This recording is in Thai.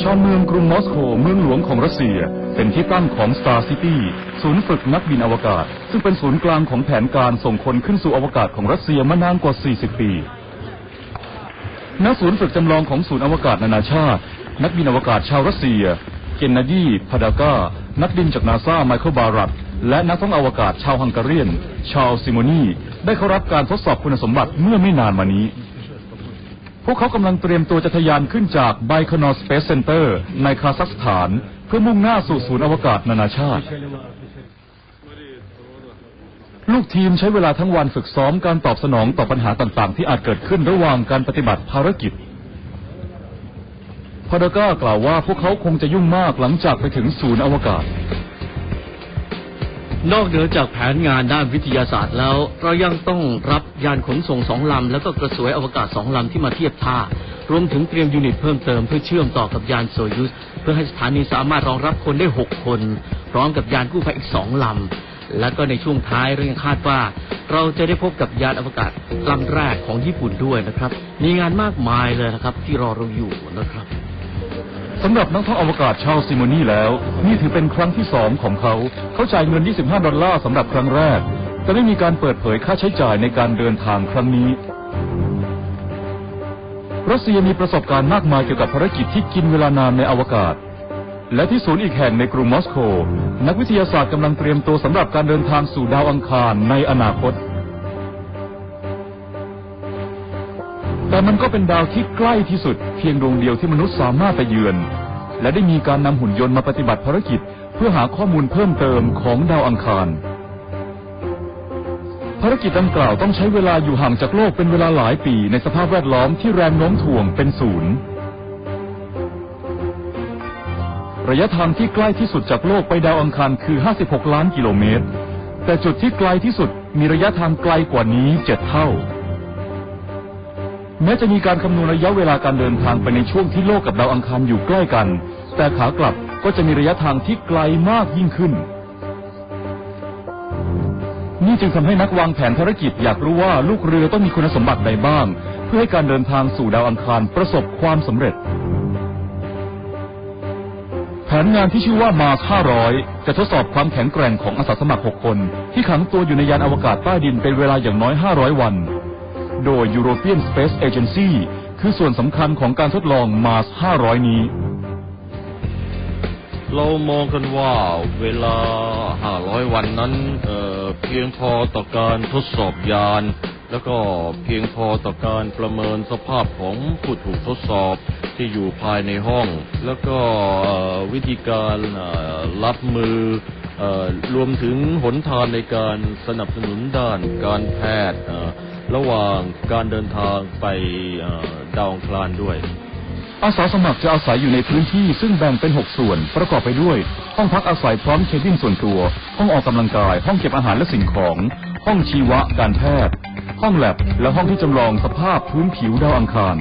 ชานเมืองกรุงมอสโกเมืองหลวงของรัสเซีย เป็นที่ตั้งของ Star City ศูนย์ฝึกนักบินอวกาศ ซึ่งเป็นศูนย์กลางของแผนการส่งคนขึ้นสู่อวกาศของรัสเซียมานานกว่า 40 ปีณศูนย์ฝึกจำลองของศูนย์อวกาศนานาชาติ นักบินอวกาศชาวรัสเซีย เกนนาดีพาดากานักบินจากนาซาไมเคิลบารัตและนักท่องอวกาศชาวฮังการีน ชาวซิโมนี ได้เข้ารับการทดสอบคุณสมบัติเมื่อไม่นานมานี้ พวกเขากำลังเตรียมตัวจะทะยานขึ้นจากไบคอนอสเปซเซ็นเตอร์ในคาซัคสถาน เพื่อมุ่งหน้าสู่ศูนย์อวกาศนานาชาติ ลูกทีมใช้เวลาทั้งวันฝึกซ้อมการตอบสนองต่อปัญหาต่างๆ ที่อาจเกิดขึ้นระหว่างการปฏิบัติภารกิจพาดาก้ากล่าวว่าพวกเขาคงจะยุ่งมากหลังจากไปถึงศูนย์อวกาศ นอกเหนือจากแผนงานด้านวิทยาศาสตร์แล้ว เรายังต้องรับยานขนส่งสองลำ แล้วก็กระสวยอวกาศสองลำที่มาเทียบท่า รวมถึงเตรียมยูนิตเพิ่มเติมเพื่อเชื่อมต่อกับยานโซยุสเพื่อให้สถานีสามารถรองรับคนได้หกคน พร้อมกับยานกู้ภัยอีกสองลำ และก็ในช่วงท้ายเรายังคาดว่า เราจะได้พบกับยานอวกาศลำแรกของญี่ปุ่นด้วยนะครับ มีงานมากมายเลยนะครับที่รอเราอยู่นะครับ สำหรับนักท่องอวกาศชาวซิโมนีแล้ว นี่ถือเป็นครั้งที่สองของเขา เขาจ่ายเงิน 25 ดอลลาร์สำหรับครั้งแรกแต่ไม่มีการเปิดเผยค่าใช้จ่ายในการเดินทางครั้งนี้ รัสเซียมีประสบการณ์มากมายเกี่ยวกับภารกิจที่กินเวลานานในอวกาศ และที่ศูนย์อีกแห่งในกรุงมอสโก นักวิทยาศาสตร์กำลังเตรียมตัวสำหรับการเดินทางสู่ดาวอังคารในอนาคต แต่มันก็เป็นดาวที่ใกล้ที่สุด เพียงดวงเดียวที่มนุษย์สามารถไปเยือน และได้มีการนำหุ่นยนต์มาปฏิบัติภารกิจ เพื่อหาข้อมูลเพิ่มเติมของดาวอังคาร ภารกิจดังกล่าวต้องใช้เวลาอยู่ห่างจากโลกเป็นเวลาหลายปีในสภาพแวดล้อมที่แรงโน้มถ่วงเป็นศูนย์ระยะทางที่ใกล้ที่สุดจากโลกไปดาวอังคารคือ 56 ล้านกิโลเมตร แต่จุดที่ไกลที่สุดมีระยะทางไกลกว่านี้เจ็ดเท่า แม้จะมีการคำนวณระยะเวลาการเดินทางไปในช่วงที่โลกกับดาวอังคารอยู่ใกล้กัน แต่ขากลับก็จะมีระยะทางที่ไกลมากยิ่งขึ้น นี่จึงทำให้นักวางแผนภารกิจอยากรู้ว่าลูกเรือต้องมีคุณสมบัติใดบ้าง เพื่อให้การเดินทางสู่ดาวอังคารประสบความสำเร็จ แผนงานที่ชื่อว่ามาร์500 จะทดสอบความแข็งแกร่งของอาสาสมัคร 6 คน ที่ขังตัวอยู่ในยานอวกาศใต้ดินเป็นเวลาอย่างน้อย 500 วัน โดย European Space Agency คือส่วนสำคัญของการทดลอง Mars 500 นี้ เรามองกันว่าเวลา 500 วันนั้นเเพียงพอต่อการทดสอบยาน แล้วก็เพียงพอต่อการประเมินสภาพของผู้ถูกทดสอบที่อยู่ภายในห้อง แล้วก็วิธีการรับมืออรวมถึงหนทางในการสนับสนุนด้านการแพทย์ ระหว่างการเดินทางไปดาวอังคารด้วย อาสาสมัครจะอาศัยอยู่ในพื้นที่ซึ่งแบ่งเป็น 6 ส่วน ประกอบไปด้วย ห้องพักอาศัยพร้อมเคบินส่วนตัว ห้องออกกำลังกาย ห้องเก็บอาหารและสิ่งของ ห้องชีวะการแพทย์ ห้องแลบและห้องที่จำลองสภาพพื้นผิวดาวอังคาร